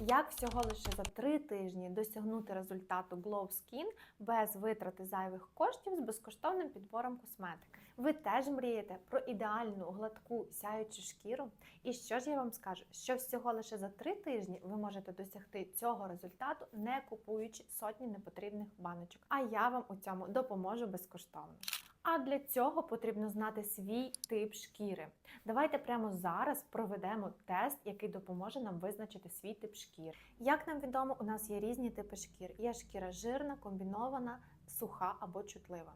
Як всього лише за три тижні досягнути результату Glow Skin без витрати зайвих коштів з безкоштовним підбором косметики? Ви теж мрієте про ідеальну гладку сяючу шкіру? І що ж я вам скажу? Що всього лише за три тижні ви можете досягти цього результату, не купуючи сотні непотрібних баночок. А я вам у цьому допоможу безкоштовно. А для цього потрібно знати свій тип шкіри. Давайте прямо зараз проведемо тест, який допоможе нам визначити свій тип шкіри. Як нам відомо, у нас є різні типи шкір. Є шкіра жирна, комбінована, суха або чутлива.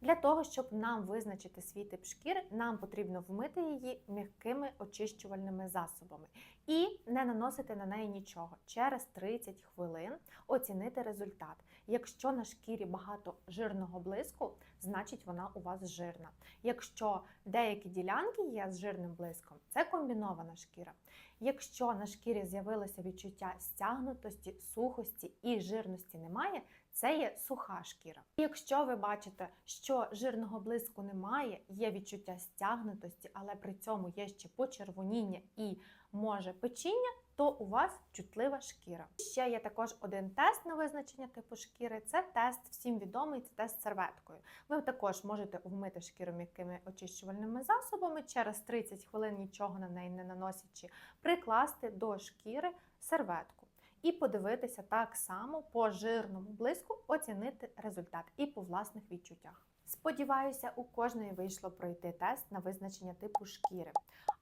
Для того, щоб нам визначити свій тип шкіри, нам потрібно вмити її м'якими очищувальними засобами і не наносити на неї нічого. Через 30 хвилин оцінити результат. Якщо на шкірі багато жирного блиску, значить вона у вас жирна. Якщо деякі ділянки є з жирним блиском, це комбінована шкіра. Якщо на шкірі з'явилося відчуття стягнутості, сухості і жирності немає, це є суха шкіра. Якщо ви бачите, що жирного блиску немає, є відчуття стягнутості, але при цьому є ще почервоніння і може печіння, то у вас чутлива шкіра. Ще є також один тест на визначення типу шкіри. Це тест всім відомий, це тест серветкою. Ви також можете вмити шкіру м'якими очищувальними засобами через 30 хвилин нічого на неї не наносячи, прикласти до шкіри серветку. І подивитися так само по жирному блиску, оцінити результат і по власних відчуттях. Сподіваюся, у кожної вийшло пройти тест на визначення типу шкіри.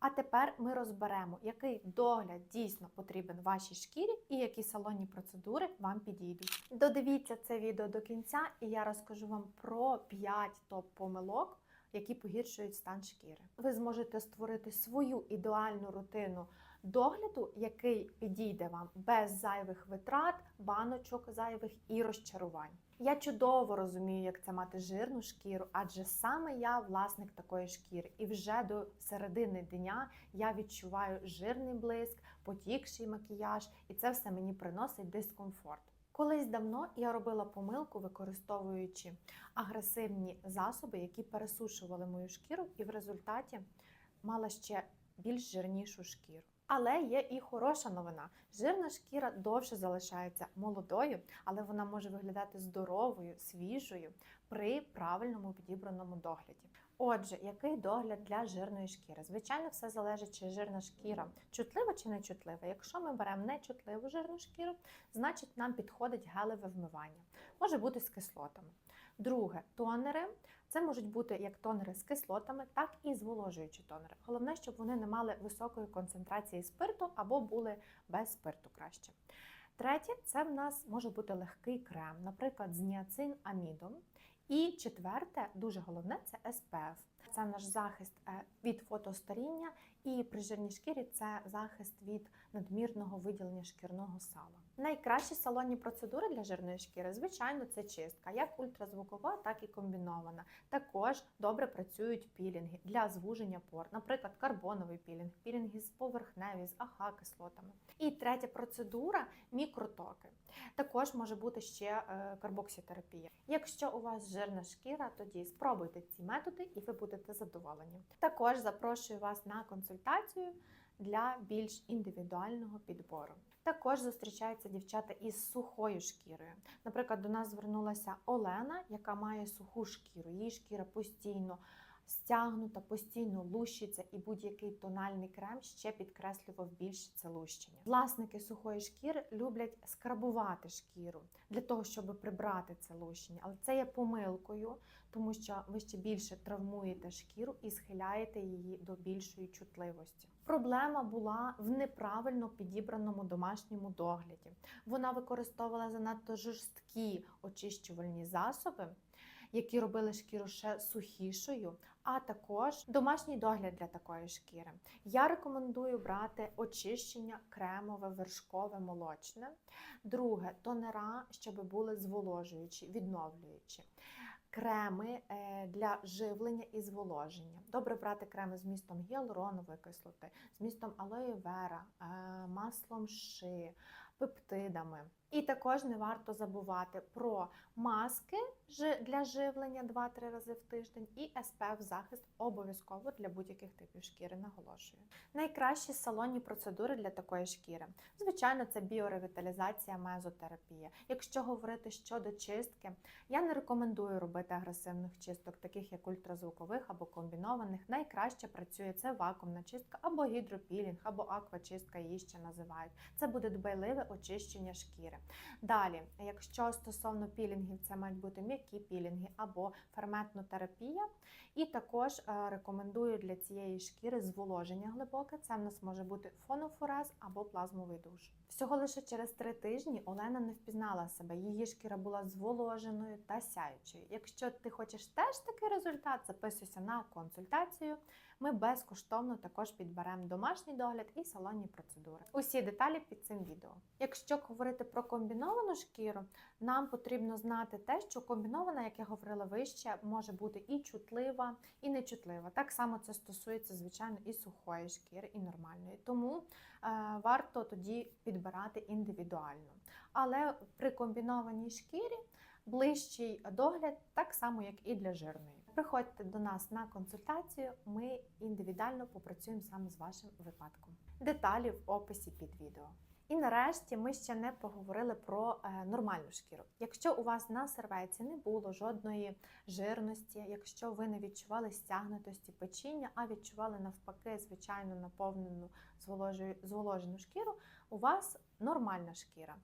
А тепер ми розберемо, який догляд дійсно потрібен вашій шкірі і які салонні процедури вам підійдуть. Додивіться це відео до кінця, і я розкажу вам про 5 топ-помилок, які погіршують стан шкіри. Ви зможете створити свою ідеальну рутину догляду, який підійде вам без зайвих витрат, баночок зайвих і розчарувань. Я чудово розумію, як це мати жирну шкіру, адже саме я власник такої шкіри, і вже до середини дня я відчуваю жирний блиск, потікший макіяж, і це все мені приносить дискомфорт. Колись давно я робила помилку, використовуючи агресивні засоби, які пересушували мою шкіру, і в результаті мала ще більш жирнішу шкіру. Але є і хороша новина. Жирна шкіра довше залишається молодою, але вона може виглядати здоровою, свіжою при правильному підібраному догляді. Отже, який догляд для жирної шкіри? Звичайно, все залежить, чи жирна шкіра чутлива чи не чутлива. Якщо ми беремо нечутливу жирну шкіру, значить нам підходить гелеве вмивання. Може бути з кислотами. Друге, тонери. Це можуть бути як тонери з кислотами, так і зволожуючі тонери. Головне, щоб вони не мали високої концентрації спирту або були без спирту краще. Третє, це в нас може бути легкий крем, наприклад, з ніацин амідом. І четверте, дуже головне, це SPF. Це наш захист е, від фотостаріння, і при жирній шкірі це захист від надмірного виділення шкірного сала. Найкращі салонні процедури для жирної шкіри, звичайно, це чистка, як ультразвукова, так і комбінована. Також добре працюють пілінги для звуження пор, наприклад, карбоновий пілінг, пілінги з поверхневі, з АХ-кислотами. І третя процедура мікротоки. Також може бути ще е, карбоксітерапія. Якщо у вас жирна шкіра, тоді спробуйте ці методи і ви будете задоволені. Також запрошую вас на консультацію для більш індивідуального підбору. Також зустрічаються дівчата із сухою шкірою. Наприклад, до нас звернулася Олена, яка має суху шкіру. Її шкіра постійно стягнута, постійно лущиться, і будь-який тональний крем ще підкреслював більше це лущення. Власники сухої шкіри люблять скрабувати шкіру для того, щоб прибрати це лущення, але це є помилкою, тому що ви ще більше травмуєте шкіру і схиляєте її до більшої чутливості. Проблема була в неправильно підібраному домашньому догляді. Вона використовувала занадто жорсткі очищувальні засоби, які робили шкіру ще сухішою, а також домашній догляд для такої шкіри. Я рекомендую брати очищення кремове, вершкове, молочне. Друге тонера, щоб були зволожуючі, відновлюючі. Креми е, для живлення і зволоження. Добре брати креми з містом гіалуронової кислоти, з містом алоє вера, е, маслом ши, пептидами. І також не варто забувати про маски для живлення 2-3 рази в тиждень і SPF захист обов'язково для будь-яких типів шкіри, наголошую. Найкращі салонні процедури для такої шкіри. Звичайно, це біоревіталізація, мезотерапія. Якщо говорити щодо чистки, я не рекомендую робити агресивних чисток, таких як ультразвукових або комбінованих. Найкраще працює це вакуумна чистка або гідропілінг, або аквачистка її ще називають. Це буде дбайливе очищення шкіри. Далі, якщо стосовно пілінгів, це мають бути м'які пілінги або ферментнотерапія. І також е, рекомендую для цієї шкіри зволоження глибоке. Це в нас може бути фонофорез або плазмовий душ. Всього лише через три тижні Олена не впізнала себе. Її шкіра була зволоженою та сяючою. Якщо ти хочеш теж такий результат, записуйся на консультацію. Ми безкоштовно також підберемо домашній догляд і салонні процедури. Усі деталі під цим відео. Якщо говорити про комбіновану шкіру, нам потрібно знати те, що комбінована, як я говорила вище, може бути і чутлива, і нечутлива. Так само це стосується, звичайно, і сухої шкіри, і нормальної. Тому е, варто тоді підбирати індивідуально. Але при комбінованій шкірі ближчий догляд так само, як і для жирної. Приходьте до нас на консультацію, ми індивідуально попрацюємо саме з вашим випадком. Деталі в описі під відео. І нарешті ми ще не поговорили про е, нормальну шкіру. Якщо у вас на сервеці не було жодної жирності, якщо ви не відчували стягнутості печіння, а відчували навпаки звичайно наповнену зволожену шкіру, у вас нормальна шкіра.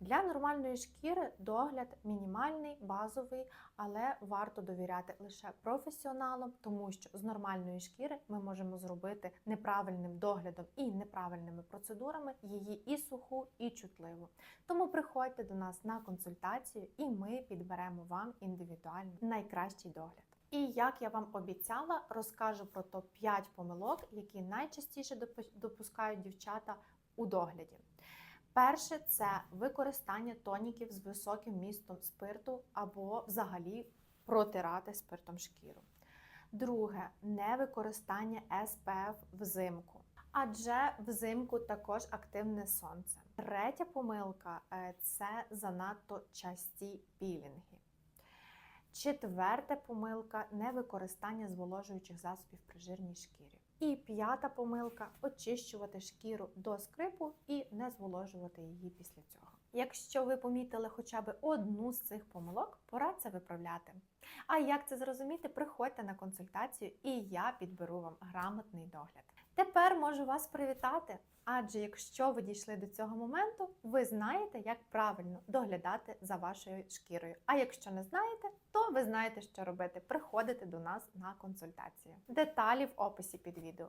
Для нормальної шкіри догляд мінімальний, базовий, але варто довіряти лише професіоналам, тому що з нормальної шкіри ми можемо зробити неправильним доглядом і неправильними процедурами її і суху, і чутливу. Тому приходьте до нас на консультацію, і ми підберемо вам індивідуально найкращий догляд. І як я вам обіцяла, розкажу про топ-5 помилок, які найчастіше допускають дівчата у догляді. Перше це використання тоніків з високим містом спирту або взагалі протирати спиртом шкіру. Друге невикористання SPF взимку. Адже взимку також активне сонце. Третя помилка е, це занадто часті пілінги. Четверта помилка невикористання зволожуючих засобів при жирній шкірі. І п'ята помилка очищувати шкіру до скрипу і не зволожувати її після цього. Якщо ви помітили хоча б одну з цих помилок, пора це виправляти. А як це зрозуміти, приходьте на консультацію, і я підберу вам грамотний догляд. Тепер можу вас привітати, адже якщо ви дійшли до цього моменту, ви знаєте, як правильно доглядати за вашою шкірою. А якщо не знаєте, то ви знаєте, що робити. Приходите до нас на консультацію. Деталі в описі під відео.